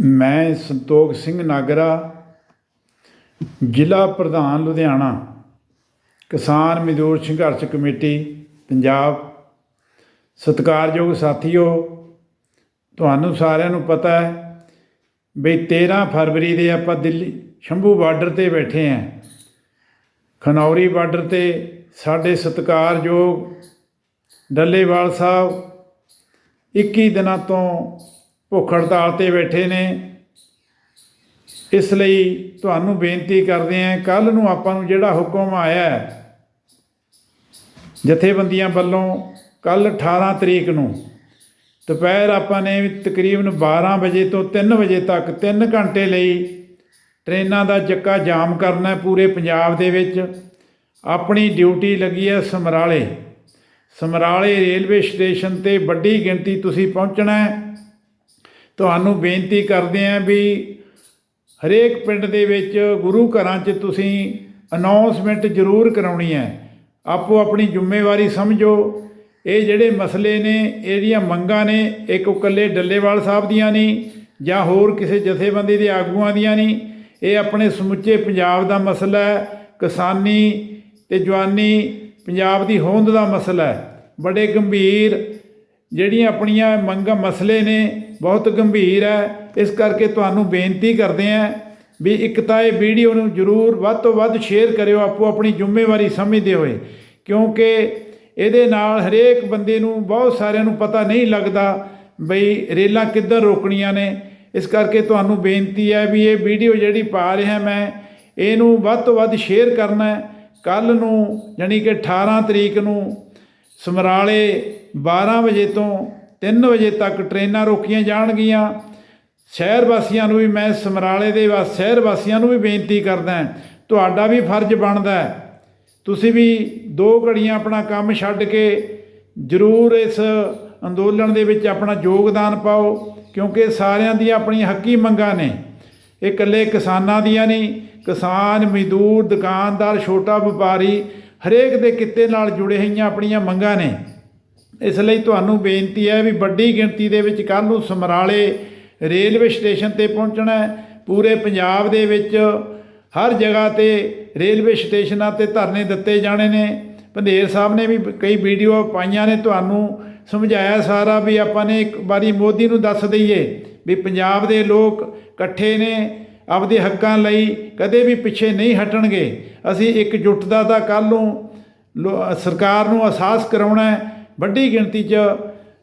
ਮੈਂ ਸੰਤੋਖ ਸਿੰਘ ਨਾਗਰਾ, ਜ਼ਿਲ੍ਹਾ ਪ੍ਰਧਾਨ, ਲੁਧਿਆਣਾ। ਕਿਸਾਨ ਮਜ਼ਦੂਰ ਸੰਘਰਸ਼ ਕਮੇਟੀ, ਪੰਜਾਬ। ਸਤਿਕਾਰਯੋਗ ਸਾਥੀਓ, ਤੁਹਾਨੂੰ ਸਾਰਿਆਂ ਨੂੰ ਪਤਾ ਹੈ ਵੀ 13 ਫਰਵਰੀ ਦੇ ਆਪਾਂ ਦਿੱਲੀ, ਸ਼ੰਭੂ ਬਾਰਡਰ ਤੇ ਬੈਠੇ ਆਂ ਖਨੌਰੀ ਬਾਰਡਰ ਤੇ ਸਾਡੇ ਸਤਿਕਾਰਯੋਗ ਡੱਲੇਵਾਲ ਸਾਹਿਬ 21 ਦਿਨਾਂ ਤੋਂ ਭੁੱਖ ਹੜਤਾਲ ਤੇ ਬੈਠੇ ਨੇ। ਇਸ ਲਈ ਤੁਹਾਨੂੰ ਬੇਨਤੀ ਕਰਦੇ ਆਂ ਕੱਲ ਨੂੰ ਆਪਾਂ ਨੂੰ ਜਿਹੜਾ ਹੁਕਮ ਆਇਆ ਜਥੇਬੰਦੀਆਂ ਵੱਲੋਂ ਕੱਲ 18 ਤਰੀਕ ਨੂੰ, ਦੁਪਹਿਰ ਆਪਾਂ ਨੇ ਤਕਰੀਬਨ 12 ਵਜੇ ਤੋਂ 3 ਵਜੇ ਤੱਕ 3 ਘੰਟੇ ਲਈ ਟ੍ਰੇਨਾਂ ਦਾ ਚੱਕਾ ਜਾਮ ਕਰਨਾ ਪੂਰੇ ਪੰਜਾਬ ਦੇ ਵਿੱਚ। ਆਪਣੀ ਡਿਊਟੀ ਲੱਗੀ ਹੈ ਸਮਰਾਲੇ। ਸਮਰਾਲੇ ਰੇਲਵੇ ਸਟੇਸ਼ਨ ਤੇ ਵੱਡੀ ਗਿਣਤੀ ਤੁਸੀਂ ਪਹੁੰਚਣਾ ਹੈ। ਤੁਹਾਨੂੰ ਬੇਨਤੀ ਕਰਦੇ ਆਂ ਵੀ ਹਰੇਕ ਪਿੰਡ ਦੇ ਵਿੱਚ ਗੁਰੂ ਘਰਾਂ 'ਚ ਤੁਸੀਂ ਅਨਾਉਂਸਮੈਂਟ ਜ਼ਰੂਰ ਕਰਾਉਣੀ ਹੈ। ਆਪੋ ਆਪਣੀ ਜ਼ਿੰਮੇਵਾਰੀ ਸਮਝੋ। ਇਹ ਜਿਹੜੇ ਮਸਲੇ ਨੇ, ਇਹਦੀਆਂ ਮੰਗਾਂ ਨੇ, ਇੱਕ ਇਕੱਲੇ ਡੱਲੇਵਾਲ ਸਾਹਿਬ ਦੀਆਂ ਨਹੀਂ, ਜਾਂ ਹੋਰ ਕਿਸੇ ਜਥੇਬੰਦੀ ਦੇ ਆਗੂਆਂ ਦੀਆਂ ਨਹੀਂ, ਇਹ ਆਪਣੇ ਸਮੁੱਚੇ ਪੰਜਾਬ ਦਾ ਮਸਲਾ ਹੈ, ਕਿਸਾਨੀ ਤੇ ਜਵਾਨੀ, ਪੰਜਾਬ ਦੀ ਹੋਂਦ ਦਾ ਮਸਲਾ ਹੈ। ਬੜੇ ਗੰਭੀਰ ਜਿਹੜੀਆਂ ਆਪਣੀਆਂ ਮੰਗਾਂ ਮਸਲੇ ਨੇ, ਬਹੁਤ ਗੰਭੀਰ ਹੈ। ਇਸ ਕਰਕੇ ਤੁਹਾਨੂੰ ਬੇਨਤੀ ਕਰਦੇ ਆਂ ਵੀ ਇੱਕ ਤਾਂ ਇਹ ਵੀਡੀਓ ਨੂੰ ਜ਼ਰੂਰ ਵੱਧ ਤੋਂ ਵੱਧ ਸ਼ੇਅਰ ਕਰਿਓ, ਆਪੋ ਆਪਣੀ ਜ਼ਿੰਮੇਵਾਰੀ ਸਮਝਦੇ ਹੋਏ। ਕਿਉਂਕਿ ਇਹਦੇ ਨਾਲ ਹਰੇਕ ਬੰਦੇ ਨੂੰ, ਬਹੁਤ ਸਾਰਿਆਂ ਨੂੰ ਪਤਾ ਨਹੀਂ ਲੱਗਦਾ ਬਈ ਰੇਲਾਂ ਕਿੱਧਰ ਰੋਕਣੀਆਂ ਨੇ। ਇਸ ਕਰਕੇ ਤੁਹਾਨੂੰ ਬੇਨਤੀ ਹੈ ਵੀ ਇਹ ਵੀਡੀਓ ਜਿਹੜੀ ਪਾ ਰਿਹਾ ਮੈਂ, ਇਹਨੂੰ ਵੱਧ ਤੋਂ ਵੱਧ ਸ਼ੇਅਰ ਕਰਨਾ ਹੈ। ਕੱਲ ਨੂੰ ਯਾਨੀ ਕਿ 18 ਤਰੀਕ ਨੂੰ ਸਮਰਾਲੇ 12 ਵਜੇ ਤੋਂ 3 ਵਜੇ ਤੱਕ ਟ੍ਰੇਨਾਂ ਰੋਕੀਆਂ ਜਾਣਗੀਆਂ। ਸ਼ਹਿਰ ਵਾਸੀਆਂ ਨੂੰ ਵੀ ਮੈਂ ਸਮਰਾਲੇ ਦੇ ਵਾ, ਸ਼ਹਿਰ ਵਾਸੀਆਂ ਨੂੰ ਵੀ ਬੇਨਤੀ ਕਰਦਾ ਤੁਹਾਡਾ ਵੀ ਫਰਜ਼ ਬਣਦਾ ਹੈ। ਤੁਸੀਂ ਵੀ ਦੋ ਘੜੀਆਂ ਆਪਣਾ ਕੰਮ ਛੱਡ ਕੇ ਜ਼ਰੂਰ ਇਸ ਅੰਦੋਲਨ ਦੇ ਵਿੱਚ ਆਪਣਾ ਯੋਗਦਾਨ ਪਾਓ, ਕਿਉਂਕਿ ਸਾਰਿਆਂ ਦੀਆਂ ਆਪਣੀਆਂ ਹੱਕੀ ਮੰਗਾਂ ਨੇ। ਇਹ ਇਕੱਲੇ ਕਿਸਾਨਾਂ ਦੀਆਂ ਨਹੀਂ, ਕਿਸਾਨ, ਮਜ਼ਦੂਰ, ਦੁਕਾਨਦਾਰ, ਛੋਟਾ ਵਪਾਰੀ ਹਰੇਕ ਦੇ ਕਿੱਤੇ ਨਾਲ ਜੁੜੇ ਹੋਈਆਂ ਆਪਣੀਆਂ ਮੰਗਾਂ ਨੇ। ਇਸ ਲਈ ਤੁਹਾਨੂੰ ਬੇਨਤੀ ਹੈ ਵੀ ਵੱਡੀ ਗਿਣਤੀ ਦੇ ਵਿੱਚ ਕੱਲ੍ਹ ਨੂੰ ਸਮਰਾਲੇ ਰੇਲਵੇ ਸਟੇਸ਼ਨ ਤੇ ਪਹੁੰਚਣਾ ਹੈ। ਪੂਰੇ ਪੰਜਾਬ ਦੇ ਵਿੱਚ ਹਰ ਜਗ੍ਹਾ ਤੇ ਰੇਲਵੇ ਸਟੇਸ਼ਨਾਂ ਤੇ ਧਰਨੇ ਦਿੱਤੇ ਜਾਣੇ ਨੇ। ਪੰਧੇਰ ਸਾਹਿਬ ਨੇ ਵੀ ਕਈ ਵੀਡੀਓ ਪਾਈਆਂ ਨੇ। ਤੁਹਾਨੂੰ ਸਮਝਾਇਆ ਸਾਰਾ ਵੀ ਆਪਾਂ ਨੇ ਇੱਕ ਵਾਰੀ ਮੋਦੀ ਨੂੰ ਦੱਸ ਦਈਏ ਵੀ ਪੰਜਾਬ ਦੇ ਲੋਕ ਇਕੱਠੇ ਨੇ। ਆਪਦੇ ਹੱਕਾਂ ਲਈ ਕਦੇ ਵੀ ਪਿੱਛੇ ਨਹੀਂ ਹਟਣਗੇ। ਅਸੀਂ ਇੱਕ ਜੁੱਟਦਾ ਤਾਂ ਕੱਲ ਨੂੰ ਲੋ- ਸਰਕਾਰ ਨੂੰ ਅਹਿਸਾਸ ਕਰਾਉਣਾ ਵੱਡੀ ਗਿਣਤੀ 'ਚ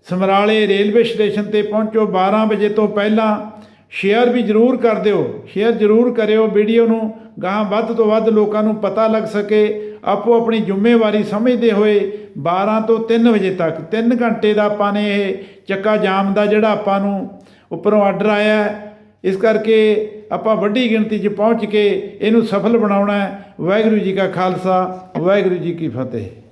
ਸਮਰਾਲੇ ਰੇਲਵੇ ਸਟੇਸ਼ਨ ਤੇ ਪਹੁੰਚੋ। 12 ਵਜੇ ਤੋਂ ਪਹਿਲਾਂ ਸ਼ੇਅਰ ਵੀ ਜ਼ਰੂਰ ਕਰ ਦਿਓ। ਸ਼ੇਅਰ ਜ਼ਰੂਰ ਕਰਿਓ। ਵੀਡੀਓ ਨੂੰ ਗਾਂ ਵੱਧ ਤੋਂ ਵੱਧ ਲੋਕਾਂ ਨੂੰ ਪਤਾ ਲੱਗ ਸਕੇ। ਆਪੋ ਆਪਣੀ ਜ਼ਿੰਮੇਵਾਰੀ ਸਮਝਦੇ ਹੋਏ 12 ਤੋਂ 3 ਵਜੇ ਤੱਕ 3 ਘੰਟੇ ਦਾ ਆਪਾਂ ਨੇ ਇਹ ਚੱਕਾ ਜਾਮ ਦਾ ਜਿਹੜਾ ਆਪਾਂ ਨੂੰ ਉੱਪਰੋਂ ਆਰਡਰ ਆਇਆ ਇਸ ਕਰਕੇ ਆਪਾਂ ਵੱਡੀ ਗਿਣਤੀ 'ਚ ਪਹੁੰਚ ਕੇ ਇਹਨੂੰ ਸਫਲ ਬਣਾਉਣਾ ਹੈ। ਵਾਹਿਗੁਰੂ ਜੀ ਕਾ ਖਾਲਸਾ, ਵਾਹਿਗੁਰੂ ਜੀ ਕੀ ਫਤਿਹ।